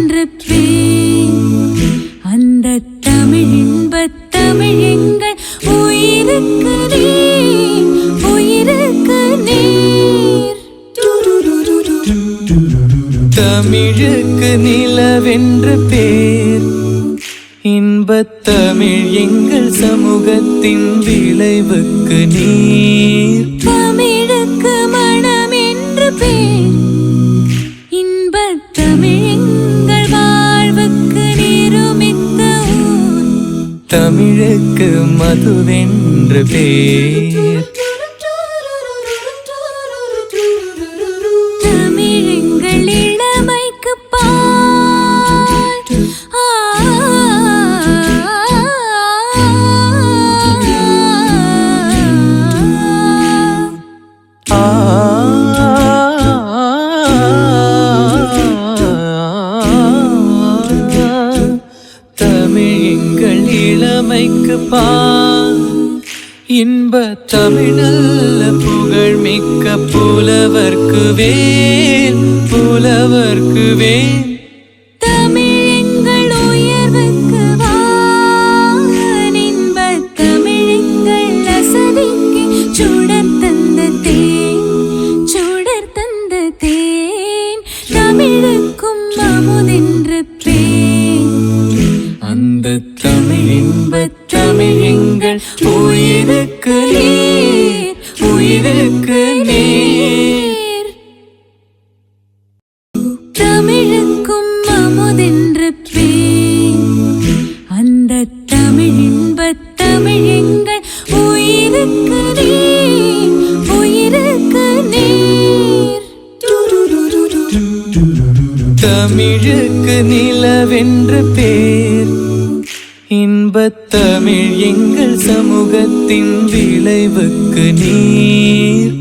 அமுதென்று அந்த தமிழ் இன்பத் தமிழ் எங்கள் உயிருக்கு நீர் உயிருக்கு நீர் தமிழுக்கு நிலவென்று பேர். இன்பத் தமிழ் எங்கள் சமூகத்தின் விளைவுக்கு நீர். தமிழுக்கு மதுவென்று பேர். தமிழெங்கள் இளமைக்கு தமிழ் எங்கள் இளமைக்கு பா. இன்ப தமிழல்ல புகழ் மிக்க புலவர்க்கு வேல் புலவர்க்கு வேல். உயிருக்கு நீர் உயிருக்கு நீர். தமிழுக்கும் அமுதென்று பேர். அந்த தமிழ் இன்பத் தமிழ் உயிருக்கு நீர் உயிருக்கு நீர். தமிழுக்கு நிலவென்று பேர். இன்பத்தமிழ் எங்கள் சமூகத்தின் விளைவுக்கு நீர்.